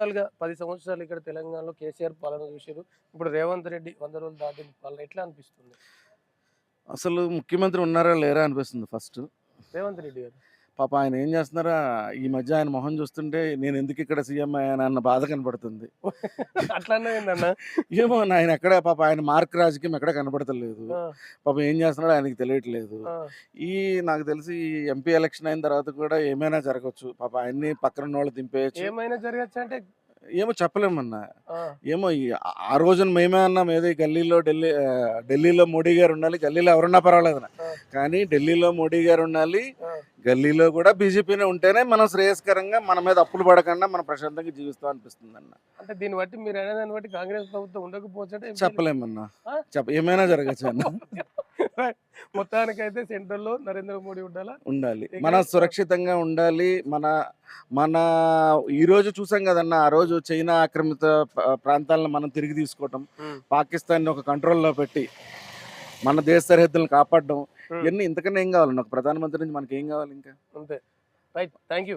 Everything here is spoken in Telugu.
సంవత్సరాలుగా పది సంవత్సరాలు ఇక్కడ తెలంగాణలో కేసీఆర్ పాలన చూసారు ఇప్పుడు రేవంత్ రెడ్డి వంద రోజులు దాటిన పాలన ఎట్లా అనిపిస్తుంది? అసలు ముఖ్యమంత్రి ఉన్నారా లేరా అనిపిస్తుంది ఫస్ట్. రేవంత్ రెడ్డి గారు. పాప ఆయన ఏం చేస్తున్నారా? ఈ మధ్య ఆయన మొహం చూస్తుంటే నేను ఎందుకు ఇక్కడ సీఎం అయ్యాను అన్న బాధ కనపడుతుంది అట్లా అన్నదేందన్న ఏమో ఆయన ఎక్కడ పాప ఆయన మార్క్ రాజకీయం ఎక్కడ కనపడతలేదు పాప ఏం చేస్తున్నాడో ఆయనకి తెలియట్లేదు. ఈ నాకు తెలిసి ఎంపీ ఎలక్షన్ అయిన తర్వాత కూడా ఏమైనా జరగచ్చు. పాప ఆయన్ని పక్కన ఉన్న వాళ్ళు దింపేయచ్చు. ఏమైనా జరగచ్చు అంటే ఏమో చెప్పలేమన్నా ఏమో ఆ రోజున మేమే అన్నాం ఏదో ఈ గల్లీలో ఢిల్లీ ఢిల్లీలో మోడీ గారు ఉండాలి గల్లీలో ఎవరున్నా పర్వాలేదు. కానీ ఢిల్లీలో మోడీ గారు ఉండాలి గల్లీలో కూడా బీజేపీనే ఉంటేనే మనం శ్రేయస్కరంగా మన మీద అప్పులు పడకుండా మనం ప్రశాంతంగా జీవిస్తాం అనిపిస్తుంది అన్న అంటే దీన్ని బట్టి మీరు అనే దాన్ని బట్టి కాంగ్రెస్ ప్రభుత్వం ఉండకపోతే చెప్పలేమన్నా? చెప్ప ఏమైనా జరగచ్చు అన్న. మొత్తానికైతే సెంటర్లో నరేంద్ర మోడీ ఉండాలా? ఉండాలి. మన సురక్షితంగా ఉండాలి. మన మన ఈ రోజు చూసాం కదన్న ఆ రోజు చైనా ఆక్రమిత ప్రాంతాలను మనం తిరిగి తీసుకోవటం పాకిస్తాన్ ఒక కంట్రోల్లో పెట్టి మన దేశ సరిహద్దులను కాపాడడం. ఇవన్నీ ఇంతకన్నా ఏం కావాలన్న ఒక ప్రధానమంత్రి నుంచి మనకి ఏం కావాలి ఇంకా? అంతే. రైట్. Thank you